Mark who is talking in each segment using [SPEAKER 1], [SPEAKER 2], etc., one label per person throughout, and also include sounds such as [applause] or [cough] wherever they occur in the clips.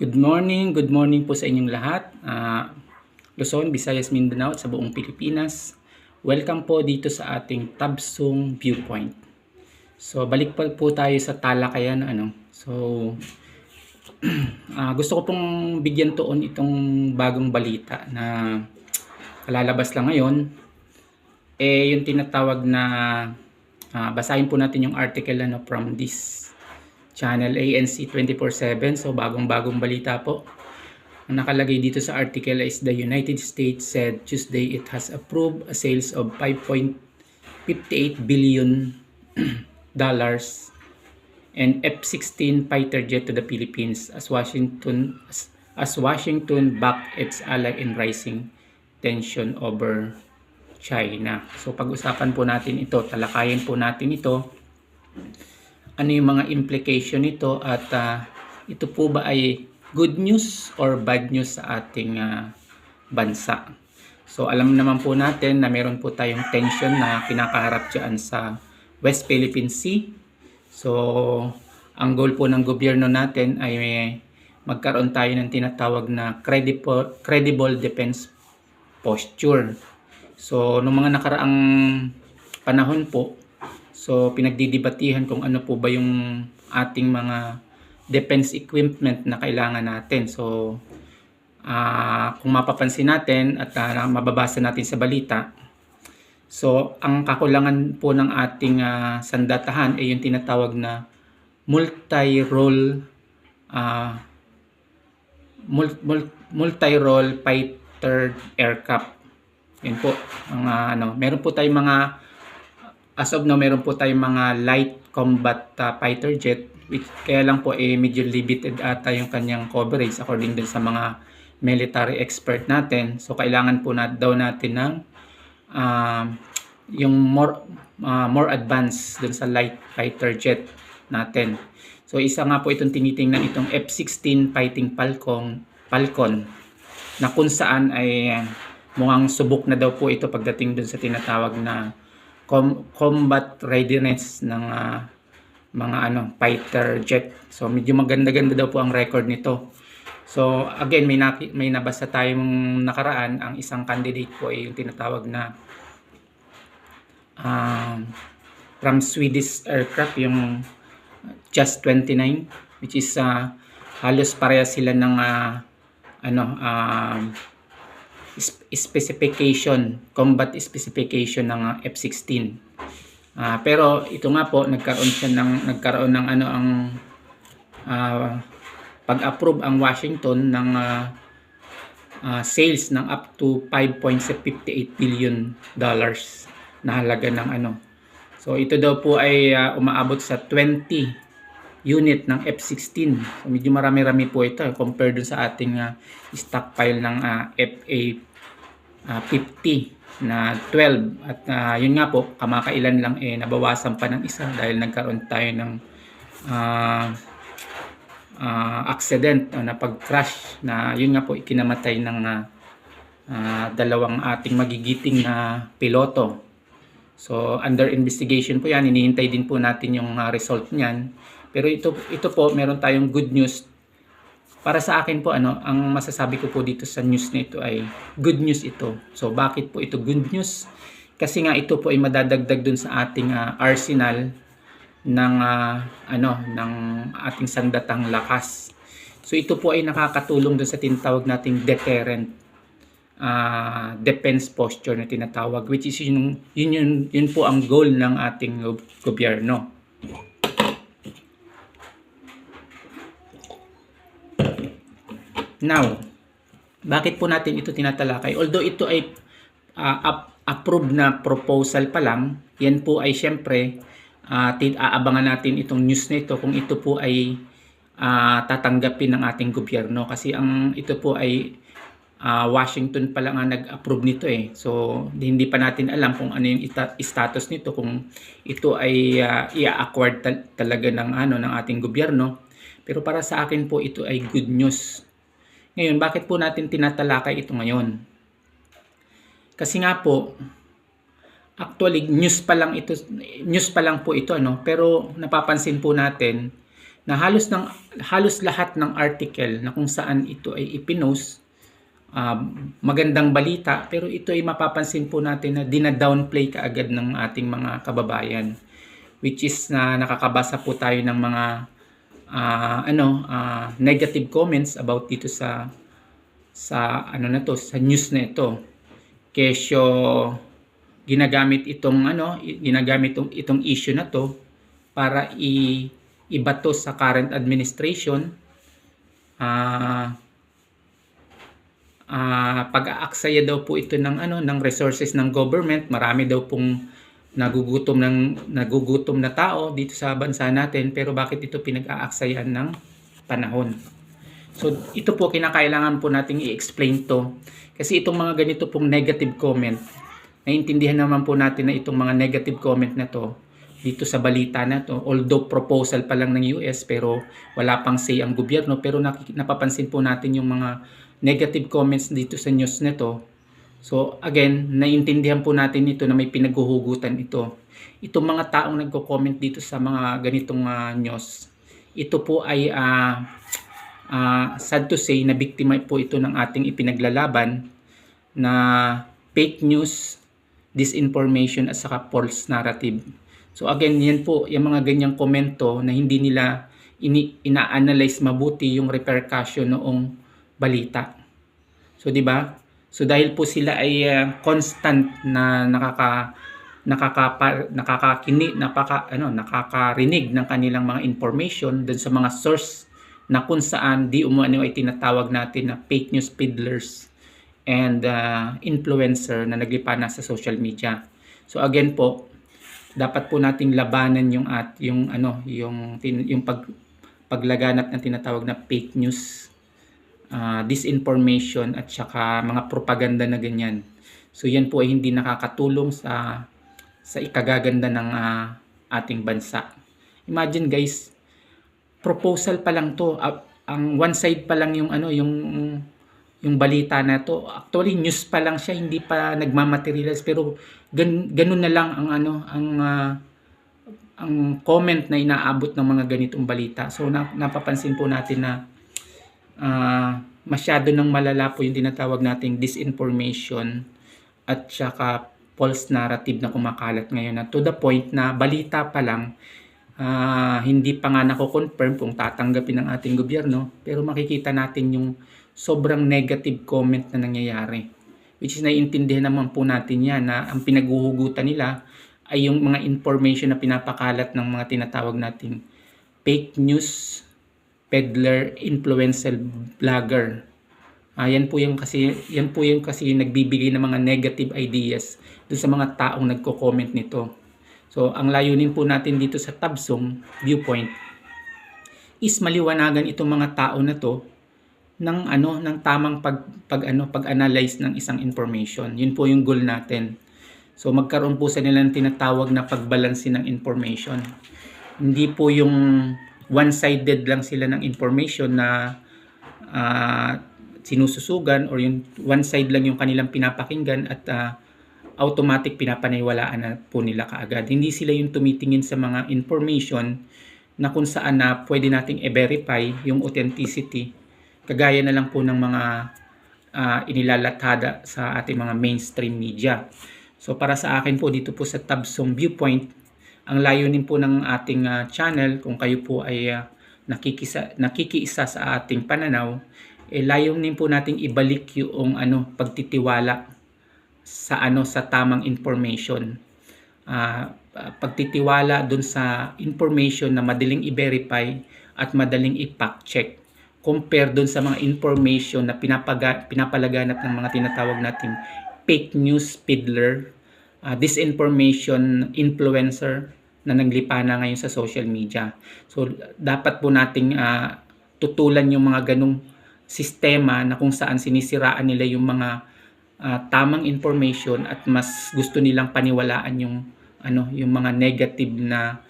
[SPEAKER 1] Good morning, good morning po sa inyong lahat. Ah, Luzon, Visayas, Mindanao at sa buong Pilipinas. Welcome po dito sa ating Tabsong Viewpoint. So, balik pa po tayo sa talakayan. Ano? So, [clears throat] ah, gusto ko pong bigyan tuon itong bagong balita na kalalabas lang ngayon. Eh, yung tinatawag na ah, basahin po natin yung article ano, from this channel ANC 24/7 so bagong-bagong balita po. Ang nakalagay dito sa article is the United States said Tuesday it has approved a sales of 5.58 billion [clears throat] dollars and F-16 fighter jet to the Philippines as Washington as, as Washington back its ally in rising tension over China. So pag-usapan po natin ito, talakayin po natin ito ano yung mga implication nito at ah, ito po ba ay good news or bad news sa ating ah, bansa. So alam naman po natin na meron po tayong tension na kinakaharap dyan sa West Philippine Sea. So ang goal po ng gobyerno natin ay magkaroon tayo ng tinatawag na credible, credible defense posture. So nung mga nakaraang panahon po, So pinagdidibatihan kung ano po ba yung ating mga defense equipment na kailangan natin. So ah, kung mapapansin natin at ah, mababasa natin sa balita, so ang kakulangan po ng ating ah, sandatahan ay yung tinatawag na multi-role mul- mul- multi-role fighter aircraft. Yun po, mga ano, meron po tayong mga as of now, meron po tayong mga light combat uh, fighter jet which kaya lang po eh medyo limited ata yung kanyang coverage according din sa mga military expert natin. So kailangan po na daw natin ng uh, yung more uh, more advanced dun sa light fighter jet natin. So isa nga po itong tinitingnan itong F-16 Fighting Falcon Falcon na kung saan ay mukhang subok na daw po ito pagdating dun sa tinatawag na com- combat readiness ng uh, mga ano fighter jet. So medyo maganda-ganda daw po ang record nito. So again may may nabasa tayong nakaraan ang isang candidate po ay yung tinatawag na um, from Swedish aircraft yung Just 29 which is uh, halos pareha sila ng uh, ano um, specification, combat specification ng uh, F-16. Uh, pero ito nga po nagkaroon siya ng nagkaroon ng ano ang uh, pag-approve ang Washington ng uh, uh, sales ng up to 5.58 billion dollars na halaga ng ano. So ito daw po ay uh, umaabot sa 20 unit ng F-16. So, medyo marami-rami po ito eh, compared dun sa ating uh, stockpile ng uh, FA uh, 50 na 12 at uh, yun nga po kamakailan lang eh nabawasan pa ng isa dahil nagkaroon tayo ng uh, uh, accident uh, na pag-crash na yun nga po ikinamatay ng uh, uh, dalawang ating magigiting na piloto. So under investigation po yan, hinihintay din po natin yung uh, result niyan. Pero ito ito po meron tayong good news para sa akin po ano, ang masasabi ko po dito sa news na ito ay good news ito. So bakit po ito good news? Kasi nga ito po ay madadagdag dun sa ating uh, arsenal ng uh, ano ng ating sandatang lakas. So ito po ay nakakatulong dun sa tinatawag nating deterrent uh, defense posture na tinatawag which is yun, yun, yun, yun po ang goal ng ating gobyerno. Now, bakit po natin ito tinatalakay? Although ito ay uh, approved na proposal pa lang, yan po ay syempre uh, aabangan natin itong news na ito kung ito po ay uh, tatanggapin ng ating gobyerno kasi ang ito po ay uh, Washington pa lang ang nag-approve nito eh. So hindi pa natin alam kung ano yung status nito kung ito ay uh, i-acquired tal- talaga ng ano ng ating gobyerno. Pero para sa akin po ito ay good news ngayon, bakit po natin tinatalakay ito ngayon? Kasi nga po, actually news pa lang ito, news pa lang po ito ano, pero napapansin po natin na halos ng halos lahat ng article na kung saan ito ay ipinost um, magandang balita pero ito ay mapapansin po natin na dina-downplay kaagad ng ating mga kababayan which is na nakakabasa po tayo ng mga ah, ano ah, negative comments about dito sa sa ano na to sa news na ito. Kesyo ginagamit itong ano ginagamit itong, itong issue na to para i ibato sa current administration. Ah ah pag-aaksaya daw po ito ng ano ng resources ng government marami daw pong nagugutom ng nagugutom na tao dito sa bansa natin pero bakit ito pinag-aaksayan ng panahon? So ito po kinakailangan po nating i-explain to. Kasi itong mga ganito pong negative comment naiintindihan naman po natin na itong mga negative comment na to dito sa balita na to although proposal pa lang ng US pero wala pang say ang gobyerno pero napapansin po natin yung mga negative comments dito sa news na to So again, naiintindihan po natin ito na may pinaghuhugutan ito. Itong mga taong nagko-comment dito sa mga ganitong ah, news, ito po ay ah, ah, sad to say na biktima po ito ng ating ipinaglalaban na fake news, disinformation at saka false narrative. So again, yan po, yung mga ganyang komento na hindi nila ini ina-analyze mabuti yung repercussion noong balita. So 'di ba? So dahil po sila ay uh, constant na nakaka nakaka nakakakini napaka ano nakakarinig ng kanilang mga information dun sa mga source na kung saan di umano ay tinatawag natin na fake news peddlers and uh, influencer na naglipa na sa social media. So again po, dapat po nating labanan yung at yung ano yung yung pag paglaganap ng tinatawag na fake news ah, disinformation at saka mga propaganda na ganyan. So yan po ay hindi nakakatulong sa sa ikagaganda ng ah, ating bansa. Imagine guys, proposal pa lang to. Ah, ang one side pa lang yung ano yung yung balita na to. Actually news pa lang siya, hindi pa nagmamaterialize pero gan, ganun na lang ang ano ang ah, ang comment na inaabot ng mga ganitong balita. So na, napapansin po natin na ah, masyado nang malala po yung tinatawag nating disinformation at saka false narrative na kumakalat ngayon. Na to the point na balita pa lang ah, hindi pa nga nako-confirm kung tatanggapin ng ating gobyerno pero makikita natin yung sobrang negative comment na nangyayari. Which is naiintindihan naman po natin yan na ang pinaghuhugutan nila ay yung mga information na pinapakalat ng mga tinatawag nating fake news peddler, influencer, vlogger. Ah, yan po yung kasi yan po yung kasi nagbibigay ng mga negative ideas dun sa mga taong nagko-comment nito. So, ang layunin po natin dito sa Tabsong viewpoint is maliwanagan itong mga tao na to ng ano ng tamang pag pag ano pag-analyze ng isang information. Yun po yung goal natin. So magkaroon po sa nila ng tinatawag na pagbalanse ng information. Hindi po yung one-sided lang sila ng information na ah, sinususugan or yung one side lang yung kanilang pinapakinggan at ah, automatic pinapaniwalaan na po nila kaagad. Hindi sila yung tumitingin sa mga information na kung saan na pwede nating i-verify yung authenticity kagaya na lang po ng mga ah, inilalathada sa ating mga mainstream media. So para sa akin po dito po sa Tabsong Viewpoint, ang layunin po ng ating ah, channel kung kayo po ay ah, nakikisa, nakikiisa sa ating pananaw, eh layunin po nating ibalik yung ano pagtitiwala sa ano sa tamang information. Ah, pagtitiwala dun sa information na madaling i-verify at madaling i-fact check compare dun sa mga information na pinapaga, pinapalaganap ng mga tinatawag nating fake news peddler, ah, disinformation influencer na naglipa na ngayon sa social media. So dapat po nating ah, tutulan yung mga ganong sistema na kung saan sinisiraan nila yung mga ah, tamang information at mas gusto nilang paniwalaan yung ano yung mga negative na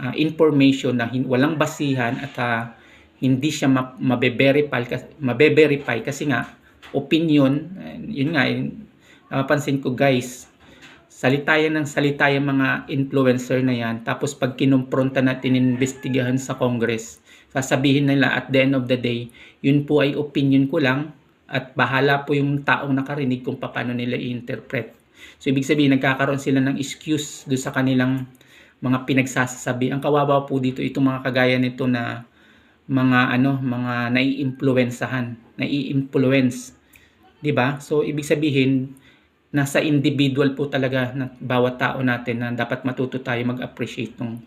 [SPEAKER 1] ah, information na hin- walang basihan at ah, hindi siya ma- mabe-verify kasi mabe-verify kasi nga opinion eh, yun nga yun, napapansin ko guys salita yan ng salita yung mga influencer na yan tapos pag kinumpronta natin investigahan sa Congress sasabihin nila at the end of the day, yun po ay opinion ko lang at bahala po yung taong nakarinig kung paano nila i-interpret. So ibig sabihin nagkakaroon sila ng excuse do sa kanilang mga pinagsasabi. Ang kawawa po dito itong mga kagaya nito na mga ano, mga naiimpluwensahan, nai-influence, 'di ba? So ibig sabihin nasa individual po talaga na bawat tao natin na dapat matuto tayo mag-appreciate ng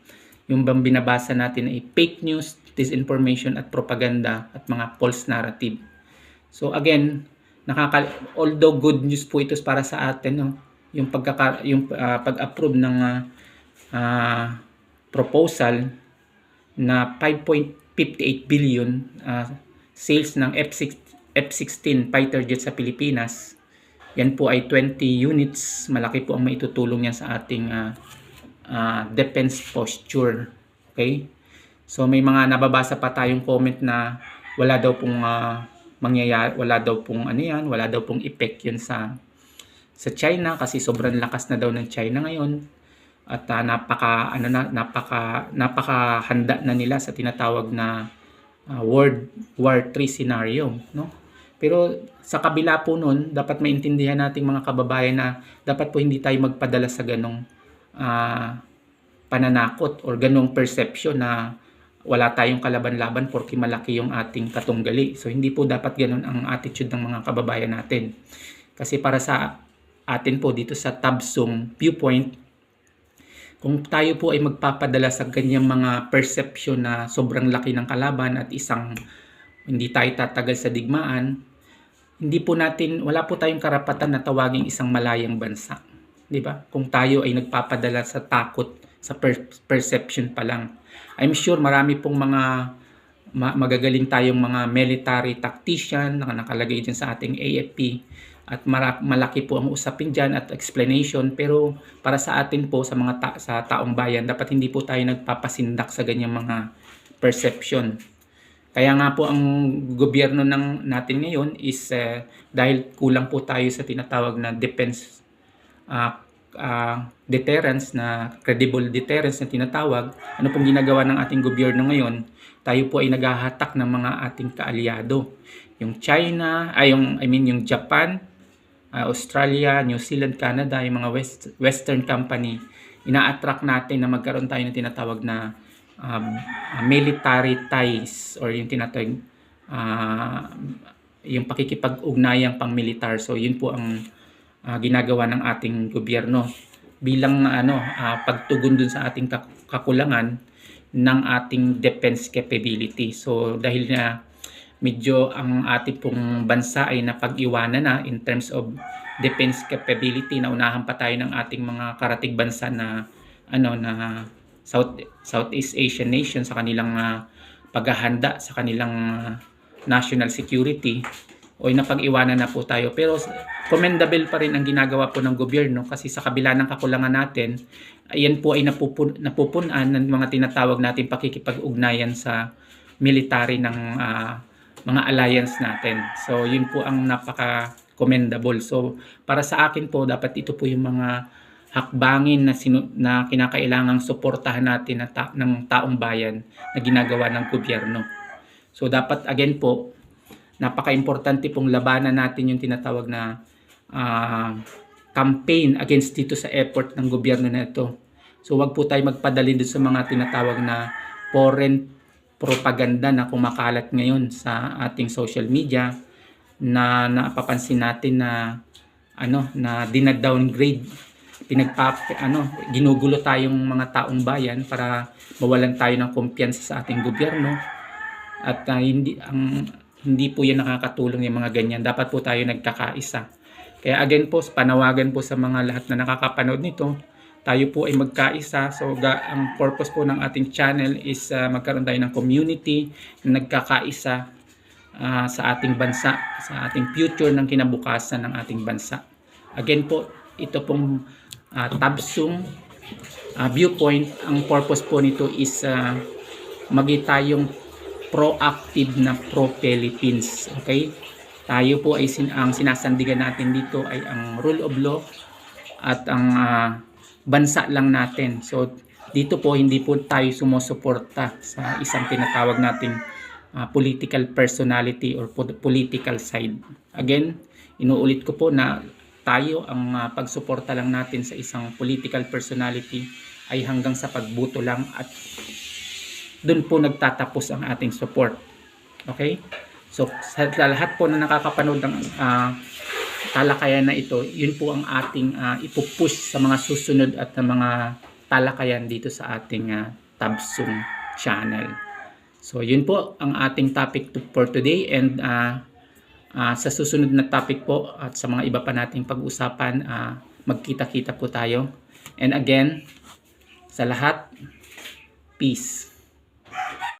[SPEAKER 1] yung bang binabasa natin ay fake news, disinformation at propaganda at mga false narrative. So again, nakaka although good news po ito para sa atin no, yung pagkaka yung ah, pag-approve ng ah, ah, proposal na 5.58 billion ah, sales ng F6 F-16 fighter jet sa Pilipinas. Yan po ay 20 units. Malaki po ang maitutulong yan sa ating ah, ah, defense posture. Okay? So may mga nababasa pa tayong comment na wala daw pong ah, mangyayari, wala daw pong ano yan, wala daw pong effect yun sa sa China kasi sobrang lakas na daw ng China ngayon at ah, napaka ano na napaka napakahanda na nila sa tinatawag na ah, World War 3 scenario, no? Pero sa kabila po nun, dapat maintindihan nating mga kababayan na dapat po hindi tayo magpadala sa ganong ah, pananakot or ganong perception na wala tayong kalaban-laban porque malaki yung ating katunggali. So hindi po dapat ganun ang attitude ng mga kababayan natin. Kasi para sa atin po dito sa Tabsong viewpoint, kung tayo po ay magpapadala sa ganyang mga perception na sobrang laki ng kalaban at isang hindi tayo tatagal sa digmaan, hindi po natin, wala po tayong karapatan na tawaging isang malayang bansa. Di ba? Kung tayo ay nagpapadala sa takot, sa per- perception pa lang. I'm sure marami pong mga ma- magagaling tayong mga military tactician na nakalagay dyan sa ating AFP at malaki po ang usapin dyan at explanation pero para sa atin po sa mga ta- sa taong bayan dapat hindi po tayo nagpapasindak sa ganyang mga perception kaya nga po ang gobyerno ng natin ngayon is eh, dahil kulang po tayo sa tinatawag na defense ah, ah, deterrence na credible deterrence na tinatawag ano pong ginagawa ng ating gobyerno ngayon? Tayo po ay naghahatak ng mga ating kaalyado. Yung China ay yung I mean yung Japan uh, Australia, New Zealand, Canada, yung mga West, Western company, ina-attract natin na magkaroon tayo ng tinatawag na uh, military ties or yung tinatawag uh, yung pakikipag-ugnayang pang-militar. So yun po ang uh, ginagawa ng ating gobyerno bilang ano uh, pagtugon dun sa ating kak- kakulangan ng ating defense capability. So dahil na medyo ang ating pong bansa ay napag-iwanan na in terms of defense capability na unahan pa tayo ng ating mga karatig bansa na ano na South Southeast Asian nation sa kanilang uh, paghahanda sa kanilang uh, national security o napag-iwanan na po tayo pero commendable pa rin ang ginagawa po ng gobyerno kasi sa kabila ng kakulangan natin ayan po ay napupun napupunan ng mga tinatawag natin pakikipag-ugnayan sa military ng uh, mga alliance natin. So, yun po ang napaka commendable. So, para sa akin po, dapat ito po yung mga hakbangin na, sinu- na kinakailangang suportahan natin na ta- ng taong bayan na ginagawa ng gobyerno. So, dapat again po, napaka-importante pong labanan natin yung tinatawag na uh, campaign against dito sa effort ng gobyerno na ito. So, wag po tayo magpadali dito sa mga tinatawag na foreign propaganda na kumakalat ngayon sa ating social media na napapansin natin na ano na dina-downgrade pinagpa ano ginugulo tayong mga taong bayan para mawalan tayo ng kumpiyansa sa ating gobyerno at uh, hindi ang hindi po 'yan nakakatulong yung mga ganyan dapat po tayo nagkakaisa kaya again po panawagan po sa mga lahat na nakakapanood nito tayo po ay magkaisa. So ga, ang purpose po ng ating channel is uh, magkaroon tayo ng community na nagkakaisa uh, sa ating bansa, sa ating future ng kinabukasan ng ating bansa. Again po, ito pong uh, Tabsung uh, viewpoint, ang purpose po nito is uh, magi tayong proactive na pro-Philippines. Okay? Tayo po ay sin ang sinasandigan natin dito ay ang rule of law at ang uh, bansa lang natin. So, dito po hindi po tayo sumusuporta sa isang tinatawag nating ah, political personality or po- political side. Again, inuulit ko po na tayo ang ah, pagsuporta lang natin sa isang political personality ay hanggang sa pagbuto lang at doon po nagtatapos ang ating support. Okay? So, sa lahat po na nakakapanood ng ah, talakayan na ito, yun po ang ating uh, ipupush sa mga susunod at na mga talakayan dito sa ating uh, Tabsum channel. So, yun po ang ating topic to, for today and uh, uh, sa susunod na topic po at sa mga iba pa nating pag-usapan, uh, magkita-kita po tayo. And again, sa lahat, peace.